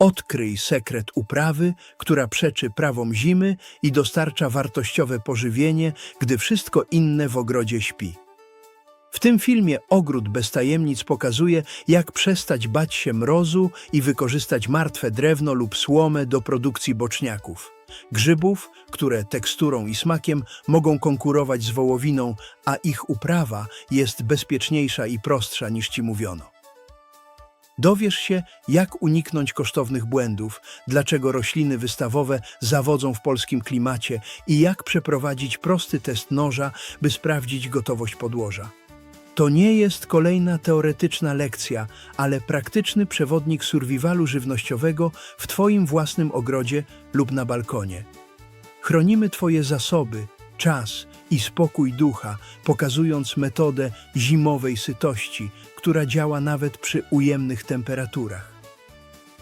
Odkryj sekret uprawy, która przeczy prawom zimy i dostarcza wartościowe pożywienie, gdy wszystko inne w ogrodzie śpi. W tym filmie Ogród bez tajemnic pokazuje, jak przestać bać się mrozu i wykorzystać martwe drewno lub słomę do produkcji boczniaków. Grzybów, które teksturą i smakiem mogą konkurować z wołowiną, a ich uprawa jest bezpieczniejsza i prostsza niż ci mówiono. Dowiesz się, jak uniknąć kosztownych błędów, dlaczego rośliny wystawowe zawodzą w polskim klimacie i jak przeprowadzić prosty test noża, by sprawdzić gotowość podłoża. To nie jest kolejna teoretyczna lekcja, ale praktyczny przewodnik survivalu żywnościowego w Twoim własnym ogrodzie lub na balkonie. Chronimy Twoje zasoby, czas i spokój ducha, pokazując metodę zimowej sytości, która działa nawet przy ujemnych temperaturach.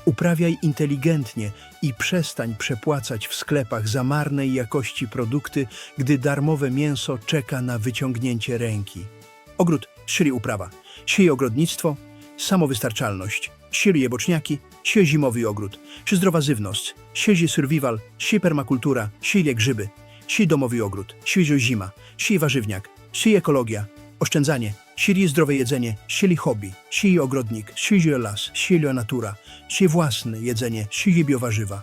Uprawiaj inteligentnie i przestań przepłacać w sklepach za marnej jakości produkty, gdy darmowe mięso czeka na wyciągnięcie ręki. Ogród, czyli uprawa, sieje ogrodnictwo, samowystarczalność, sieje boczniaki, sieje zimowy ogród, czy zdrowa żywność, sieje survival, sieje permakultura, sieje grzyby, sieje domowy ogród, sieje zima, sieje warzywniak, sieje ekologia, oszczędzanie, sieje zdrowe jedzenie, sieje hobby, sieje ogrodnik, sieje las, sieje natura, sieje własne jedzenie, sieje biowarzywa,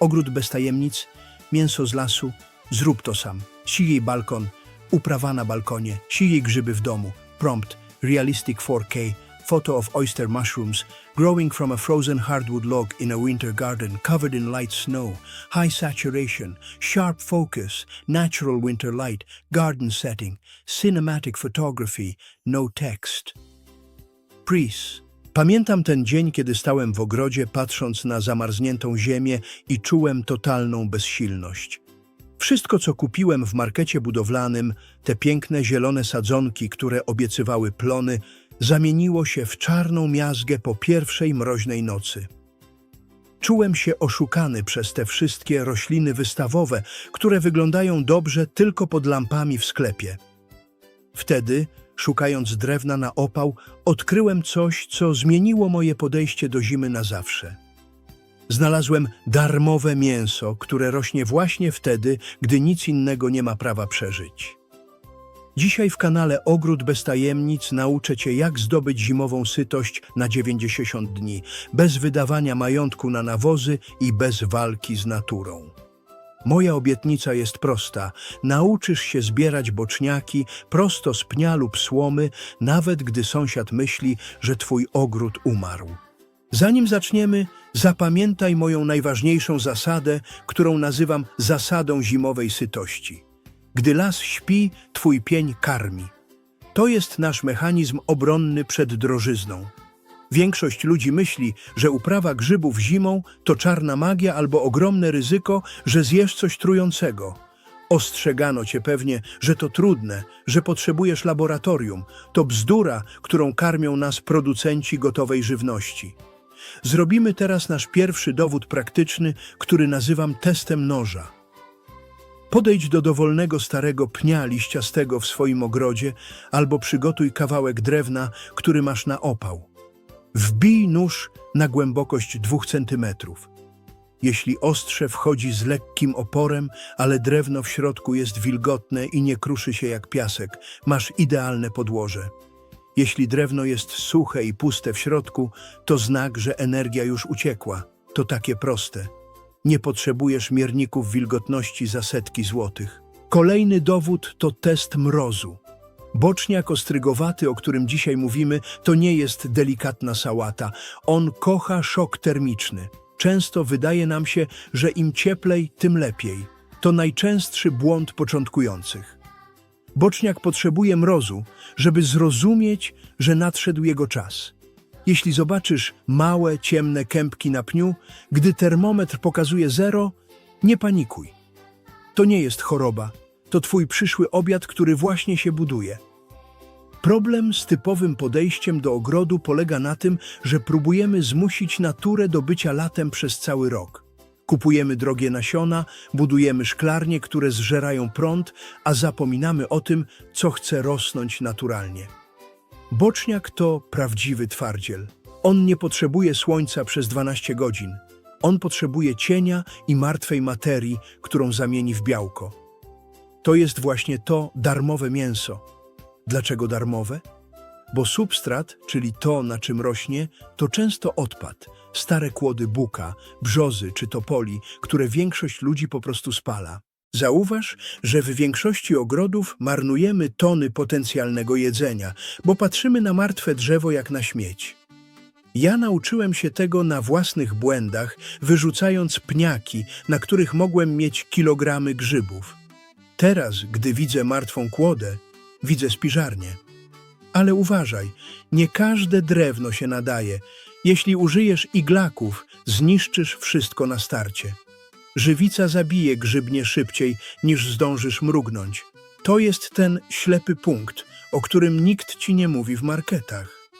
ogród bez tajemnic, mięso z lasu, zrób to sam, sieje balkon, uprawa na balkonie, sieje grzyby w domu, prompt, realistic 4K, photo of oyster mushrooms growing from a frozen hardwood log in a winter garden covered in light snow, high saturation, sharp focus, natural winter light, garden setting, cinematic photography, no text. Pris. Pamiętam ten dzień, kiedy stałem w ogrodzie, patrząc na zamarzniętą ziemię i czułem totalną bezsilność. Wszystko, co kupiłem w markecie budowlanym, te piękne zielone sadzonki, które obiecywały plony, zamieniło się w czarną miazgę po pierwszej mroźnej nocy. Czułem się oszukany przez te wszystkie rośliny wystawowe, które wyglądają dobrze tylko pod lampami w sklepie. Wtedy, szukając drewna na opał, odkryłem coś, co zmieniło moje podejście do zimy na zawsze. Znalazłem darmowe mięso, które rośnie właśnie wtedy, gdy nic innego nie ma prawa przeżyć. Dzisiaj w kanale Ogród bez tajemnic nauczę Cię, jak zdobyć zimową sytość na 90 dni, bez wydawania majątku na nawozy i bez walki z naturą. Moja obietnica jest prosta. Nauczysz się zbierać boczniaki prosto z pnia lub słomy, nawet gdy sąsiad myśli, że Twój ogród umarł. Zanim zaczniemy, zapamiętaj moją najważniejszą zasadę, którą nazywam zasadą zimowej sytości. Gdy las śpi, twój pień karmi. To jest nasz mechanizm obronny przed drożyzną. Większość ludzi myśli, że uprawa grzybów zimą to czarna magia albo ogromne ryzyko, że zjesz coś trującego. Ostrzegano cię pewnie, że to trudne, że potrzebujesz laboratorium. To bzdura, którą karmią nas producenci gotowej żywności. Zrobimy teraz nasz pierwszy dowód praktyczny, który nazywam testem noża. Podejdź do dowolnego starego pnia liściastego w swoim ogrodzie albo przygotuj kawałek drewna, który masz na opał. Wbij nóż na głębokość 2 cm. Jeśli ostrze wchodzi z lekkim oporem, ale drewno w środku jest wilgotne i nie kruszy się jak piasek, masz idealne podłoże. Jeśli drewno jest suche i puste w środku, to znak, że energia już uciekła. To takie proste. Nie potrzebujesz mierników wilgotności za setki złotych. Kolejny dowód to test mrozu. Boczniak ostrygowaty, o którym dzisiaj mówimy, to nie jest delikatna sałata. On kocha szok termiczny. Często wydaje nam się, że im cieplej, tym lepiej. To najczęstszy błąd początkujących. Boczniak potrzebuje mrozu, żeby zrozumieć, że nadszedł jego czas. Jeśli zobaczysz małe, ciemne kępki na pniu, gdy termometr pokazuje zero, nie panikuj. To nie jest choroba, to twój przyszły obiad, który właśnie się buduje. Problem z typowym podejściem do ogrodu polega na tym, że próbujemy zmusić naturę do bycia latem przez cały rok. Kupujemy drogie nasiona, budujemy szklarnie, które zżerają prąd, a zapominamy o tym, co chce rosnąć naturalnie. Boczniak to prawdziwy twardziel. On nie potrzebuje słońca przez 12 godzin. On potrzebuje cienia i martwej materii, którą zamieni w białko. To jest właśnie to darmowe mięso. Dlaczego darmowe? Bo substrat, czyli to, na czym rośnie, to często odpad, stare kłody buka, brzozy czy topoli, które większość ludzi po prostu spala. Zauważ, że w większości ogrodów marnujemy tony potencjalnego jedzenia, bo patrzymy na martwe drzewo jak na śmieć. Ja nauczyłem się tego na własnych błędach, wyrzucając pniaki, na których mogłem mieć kilogramy grzybów. Teraz, gdy widzę martwą kłodę, widzę spiżarnię. Ale uważaj, nie każde drewno się nadaje. Jeśli użyjesz iglaków, zniszczysz wszystko na starcie. Żywica zabije grzybnie szybciej, niż zdążysz mrugnąć. To jest ten ślepy punkt, o którym nikt ci nie mówi w marketach.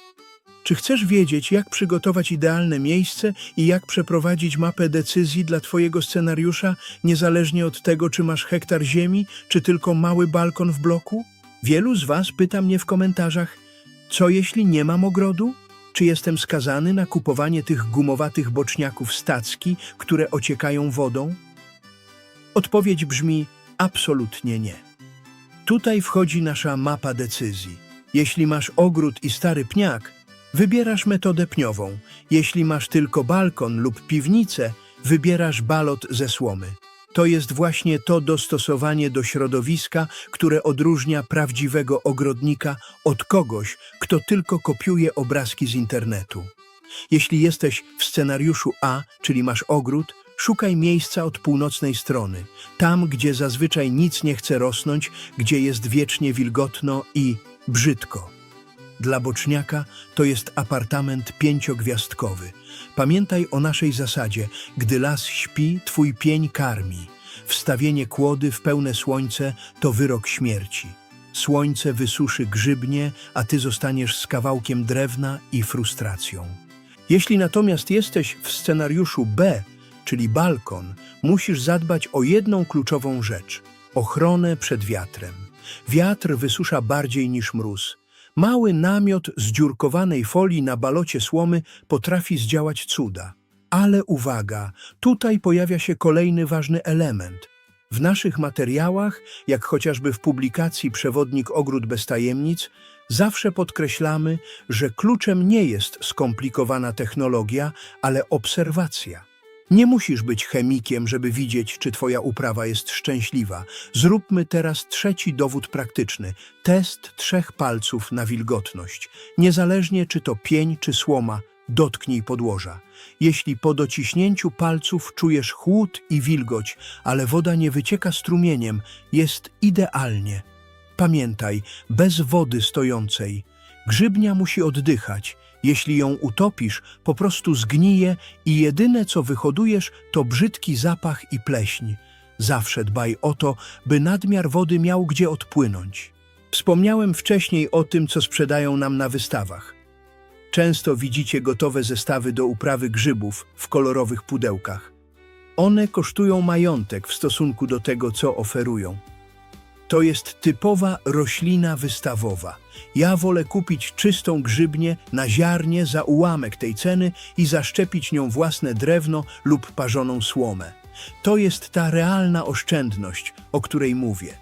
Czy chcesz wiedzieć, jak przygotować idealne miejsce i jak przeprowadzić mapę decyzji dla Twojego scenariusza, niezależnie od tego, czy masz hektar ziemi, czy tylko mały balkon w bloku? Wielu z Was pyta mnie w komentarzach, co jeśli nie mam ogrodu? Czy jestem skazany na kupowanie tych gumowatych boczniaków stacki, które ociekają wodą? Odpowiedź brzmi absolutnie nie. Tutaj wchodzi nasza mapa decyzji. Jeśli masz ogród i stary pniak, wybierasz metodę pniową. Jeśli masz tylko balkon lub piwnicę, wybierasz balot ze słomy. To jest właśnie to dostosowanie do środowiska, które odróżnia prawdziwego ogrodnika od kogoś, kto tylko kopiuje obrazki z internetu. Jeśli jesteś w scenariuszu A, czyli masz ogród, szukaj miejsca od północnej strony, tam, gdzie zazwyczaj nic nie chce rosnąć, gdzie jest wiecznie wilgotno i brzydko. Dla boczniaka to jest apartament pięciogwiazdkowy. Pamiętaj o naszej zasadzie, gdy las śpi, twój pień karmi. Wstawienie kłody w pełne słońce to wyrok śmierci. Słońce wysuszy grzybnie, a ty zostaniesz z kawałkiem drewna i frustracją. Jeśli natomiast jesteś w scenariuszu B, czyli balkon, musisz zadbać o jedną kluczową rzecz ochronę przed wiatrem. Wiatr wysusza bardziej niż mróz. Mały namiot z dziurkowanej folii na balocie słomy potrafi zdziałać cuda. Ale uwaga, tutaj pojawia się kolejny ważny element. W naszych materiałach, jak chociażby w publikacji Przewodnik Ogród bez tajemnic, zawsze podkreślamy, że kluczem nie jest skomplikowana technologia, ale obserwacja. Nie musisz być chemikiem, żeby widzieć, czy twoja uprawa jest szczęśliwa. Zróbmy teraz trzeci dowód praktyczny. Test trzech palców na wilgotność. Niezależnie czy to pień, czy słoma, dotknij podłoża. Jeśli po dociśnięciu palców czujesz chłód i wilgoć, ale woda nie wycieka strumieniem, jest idealnie. Pamiętaj, bez wody stojącej. Grzybnia musi oddychać. Jeśli ją utopisz, po prostu zgnije i jedyne co wyhodujesz to brzydki zapach i pleśń. Zawsze dbaj o to, by nadmiar wody miał gdzie odpłynąć. Wspomniałem wcześniej o tym, co sprzedają nam na wystawach. Często widzicie gotowe zestawy do uprawy grzybów w kolorowych pudełkach. One kosztują majątek w stosunku do tego, co oferują. To jest typowa roślina wystawowa. Ja wolę kupić czystą grzybnię na ziarnie za ułamek tej ceny i zaszczepić nią własne drewno lub parzoną słomę. To jest ta realna oszczędność, o której mówię.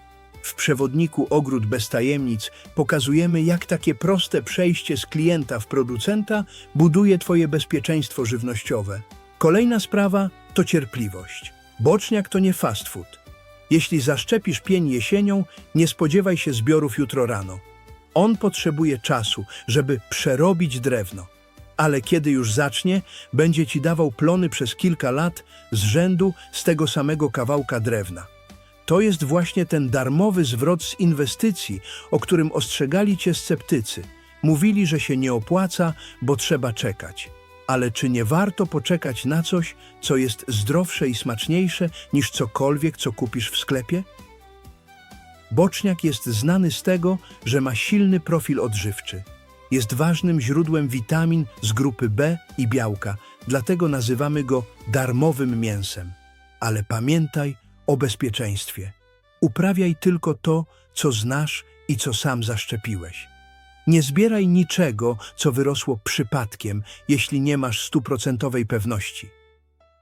W przewodniku Ogród bez tajemnic pokazujemy, jak takie proste przejście z klienta w producenta buduje Twoje bezpieczeństwo żywnościowe. Kolejna sprawa to cierpliwość. Boczniak to nie fast food. Jeśli zaszczepisz pień jesienią, nie spodziewaj się zbiorów jutro rano. On potrzebuje czasu, żeby przerobić drewno. Ale kiedy już zacznie, będzie ci dawał plony przez kilka lat z rzędu z tego samego kawałka drewna. To jest właśnie ten darmowy zwrot z inwestycji, o którym ostrzegali cię sceptycy. Mówili, że się nie opłaca, bo trzeba czekać. Ale czy nie warto poczekać na coś, co jest zdrowsze i smaczniejsze niż cokolwiek, co kupisz w sklepie? Boczniak jest znany z tego, że ma silny profil odżywczy. Jest ważnym źródłem witamin z grupy B i białka, dlatego nazywamy go darmowym mięsem. Ale pamiętaj o bezpieczeństwie. Uprawiaj tylko to, co znasz i co sam zaszczepiłeś. Nie zbieraj niczego, co wyrosło przypadkiem, jeśli nie masz stuprocentowej pewności.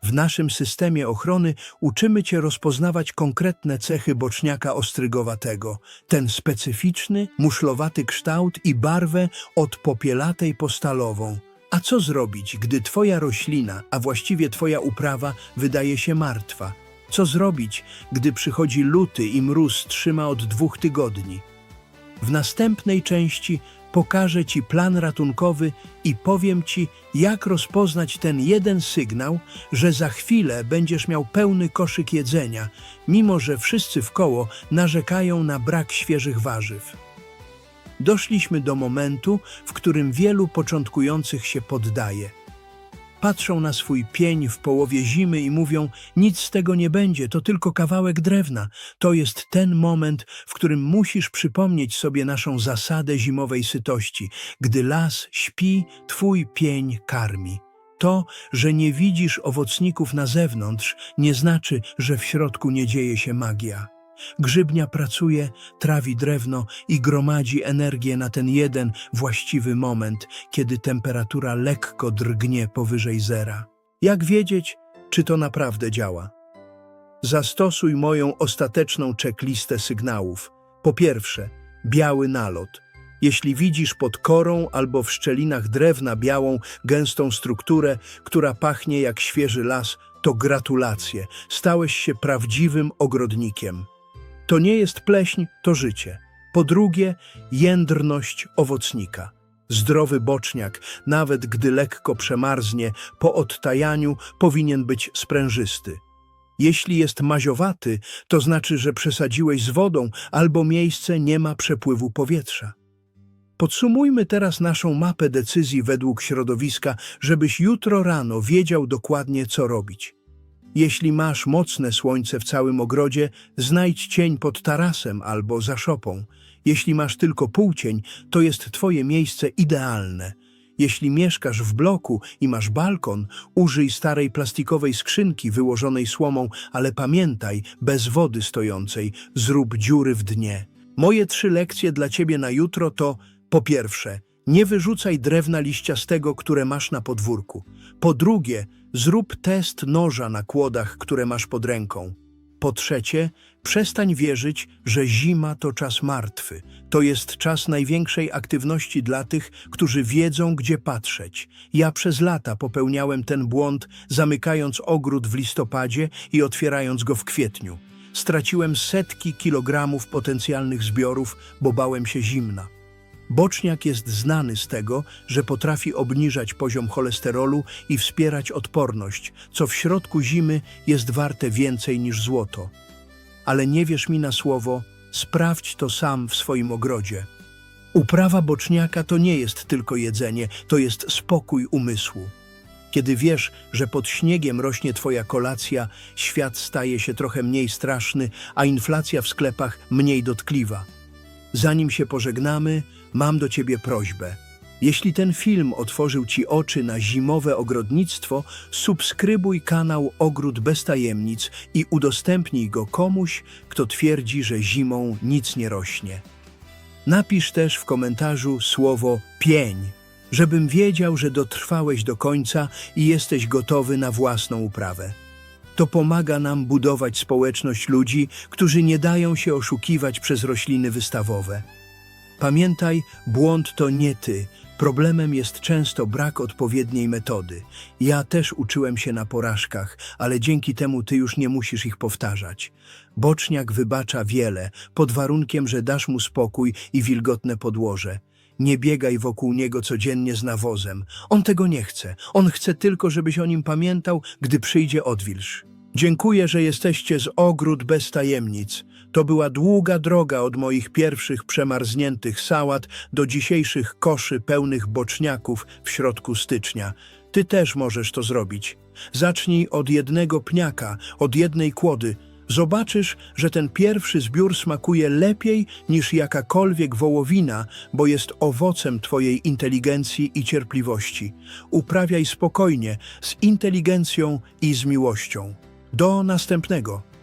W naszym systemie ochrony uczymy Cię rozpoznawać konkretne cechy boczniaka ostrygowatego, ten specyficzny, muszlowaty kształt i barwę od popielatej po stalową. A co zrobić, gdy Twoja roślina, a właściwie Twoja uprawa wydaje się martwa? Co zrobić, gdy przychodzi luty i mróz trzyma od dwóch tygodni? W następnej części pokażę Ci plan ratunkowy i powiem Ci, jak rozpoznać ten jeden sygnał, że za chwilę będziesz miał pełny koszyk jedzenia, mimo że wszyscy wkoło narzekają na brak świeżych warzyw. Doszliśmy do momentu, w którym wielu początkujących się poddaje. Patrzą na swój pień w połowie zimy i mówią: Nic z tego nie będzie, to tylko kawałek drewna. To jest ten moment, w którym musisz przypomnieć sobie naszą zasadę zimowej sytości. Gdy las śpi, twój pień karmi. To, że nie widzisz owocników na zewnątrz, nie znaczy, że w środku nie dzieje się magia. Grzybnia pracuje, trawi drewno i gromadzi energię na ten jeden właściwy moment, kiedy temperatura lekko drgnie powyżej zera. Jak wiedzieć, czy to naprawdę działa? Zastosuj moją ostateczną checklistę sygnałów. Po pierwsze, biały nalot. Jeśli widzisz pod korą albo w szczelinach drewna białą, gęstą strukturę, która pachnie jak świeży las, to gratulacje, stałeś się prawdziwym ogrodnikiem. To nie jest pleśń, to życie. Po drugie, jędrność owocnika. Zdrowy boczniak, nawet gdy lekko przemarznie, po odtajaniu powinien być sprężysty. Jeśli jest maziowaty, to znaczy, że przesadziłeś z wodą albo miejsce nie ma przepływu powietrza. Podsumujmy teraz naszą mapę decyzji według środowiska, żebyś jutro rano wiedział dokładnie, co robić. Jeśli masz mocne słońce w całym ogrodzie, znajdź cień pod tarasem albo za szopą. Jeśli masz tylko półcień, to jest twoje miejsce idealne. Jeśli mieszkasz w bloku i masz balkon, użyj starej plastikowej skrzynki wyłożonej słomą, ale pamiętaj, bez wody stojącej, zrób dziury w dnie. Moje trzy lekcje dla ciebie na jutro to po pierwsze, nie wyrzucaj drewna liściastego, które masz na podwórku. Po drugie, zrób test noża na kłodach, które masz pod ręką. Po trzecie, przestań wierzyć, że zima to czas martwy. To jest czas największej aktywności dla tych, którzy wiedzą, gdzie patrzeć. Ja przez lata popełniałem ten błąd, zamykając ogród w listopadzie i otwierając go w kwietniu. Straciłem setki kilogramów potencjalnych zbiorów, bo bałem się zimna. Boczniak jest znany z tego, że potrafi obniżać poziom cholesterolu i wspierać odporność, co w środku zimy jest warte więcej niż złoto. Ale nie wierz mi na słowo, sprawdź to sam w swoim ogrodzie. Uprawa boczniaka to nie jest tylko jedzenie, to jest spokój umysłu. Kiedy wiesz, że pod śniegiem rośnie twoja kolacja, świat staje się trochę mniej straszny, a inflacja w sklepach mniej dotkliwa. Zanim się pożegnamy, mam do Ciebie prośbę. Jeśli ten film otworzył Ci oczy na zimowe ogrodnictwo, subskrybuj kanał Ogród Bez Tajemnic i udostępnij go komuś, kto twierdzi, że zimą nic nie rośnie. Napisz też w komentarzu słowo pień, żebym wiedział, że dotrwałeś do końca i jesteś gotowy na własną uprawę. To pomaga nam budować społeczność ludzi, którzy nie dają się oszukiwać przez rośliny wystawowe. Pamiętaj, błąd to nie ty. Problemem jest często brak odpowiedniej metody. Ja też uczyłem się na porażkach, ale dzięki temu ty już nie musisz ich powtarzać. Boczniak wybacza wiele, pod warunkiem, że dasz mu spokój i wilgotne podłoże. Nie biegaj wokół niego codziennie z nawozem. On tego nie chce. On chce tylko, żebyś o nim pamiętał, gdy przyjdzie odwilż. Dziękuję, że jesteście z ogród bez tajemnic. To była długa droga od moich pierwszych przemarzniętych sałat do dzisiejszych koszy pełnych boczniaków w środku stycznia. Ty też możesz to zrobić. Zacznij od jednego pniaka, od jednej kłody. Zobaczysz, że ten pierwszy zbiór smakuje lepiej niż jakakolwiek wołowina, bo jest owocem Twojej inteligencji i cierpliwości. Uprawiaj spokojnie, z inteligencją i z miłością. Do następnego.